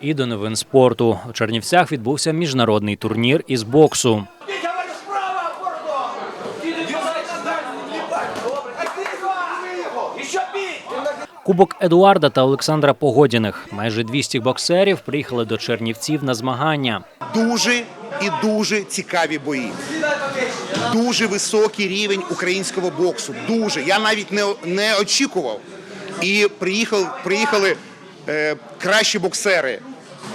І до новин спорту у Чернівцях відбувся міжнародний турнір із боксу. Кубок Едуарда та Олександра Погодіних. Майже 200 боксерів приїхали до Чернівців на змагання. дуже і дуже цікаві бої. Дуже високий рівень українського боксу. Дуже. Я навіть не, не очікував. І приїхав, приїхали кращі боксери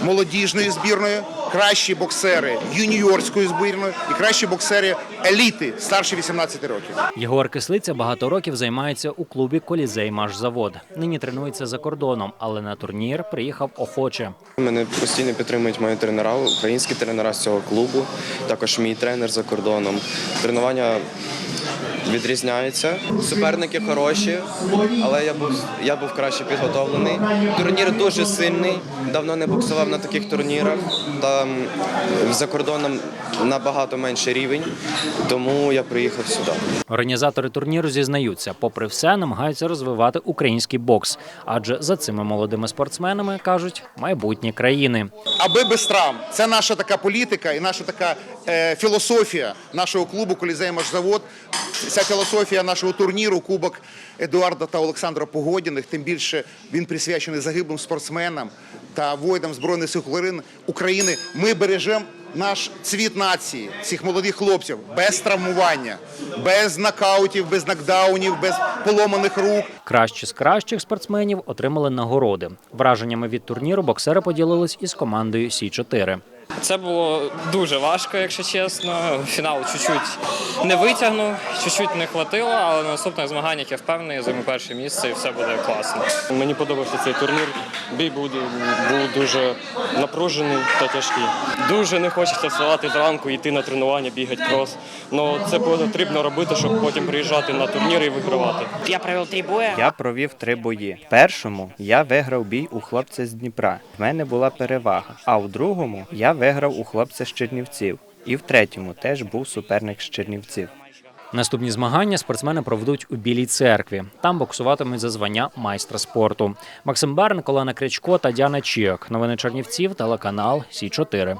молодіжної збірної, кращі боксери юніорської збірної і кращі боксери еліти старше 18 років. Єгор Кислиця багато років займається у клубі Колізей Машзавод. Нині тренується за кордоном, але на турнір приїхав охоче. Мене постійно підтримують мої тренера, українські тренера з цього клубу, також мій тренер за кордоном. Тренування відрізняються. Суперники хороші, але я був, я був краще підготовлений. Турнір дуже сильний, давно не боксував на таких турнірах. Там за кордоном набагато менший рівень, тому я приїхав сюди. Організатори турніру зізнаються, попри все, намагаються розвивати український бокс, адже за цими молодими спортсменами кажуть майбутні країни. Аби без травм. Це наша така політика і наша така е, філософія нашого клубу Колізей Машзавод. Ця філософія нашого турніру Кубок Едуарда та Олександра Погодіних. Тим більше він присвячений загиблим спортсменам та воїнам Збройних сил України-. Ми бережемо наш цвіт нації, цих молодих хлопців без травмування, без нокаутів, без нокдаунів, без поломаних рук. Кращі з кращих спортсменів отримали нагороди. Враженнями від турніру боксери поділились із командою Сі 4 Це було дуже важко, якщо чесно. Фінал чуть-чуть не витягнув, чуть-чуть не хватило, але на наступних змаганнях я впевнений, займу перше місце і все буде класно. Мені подобався цей турнір. Бій був, був дуже напружений та тяжкий. Дуже не хочеться вставати зранку, йти на тренування, бігати крос. Ну це потрібно робити, щоб потім приїжджати на турніри і вигравати. Я провел три боя. Я провів три бої. В першому я виграв бій у хлопця з Дніпра. В мене була перевага. А у другому я виграв у хлопця з Чернівців. І в третьому теж був суперник з Чернівців. Наступні змагання спортсмени проведуть у Білій церкві. Там боксуватимуть за звання майстра спорту. Максим Барн, Колана Крячко та Діана Чіок. Новини Чернівців, телеканал Сі 4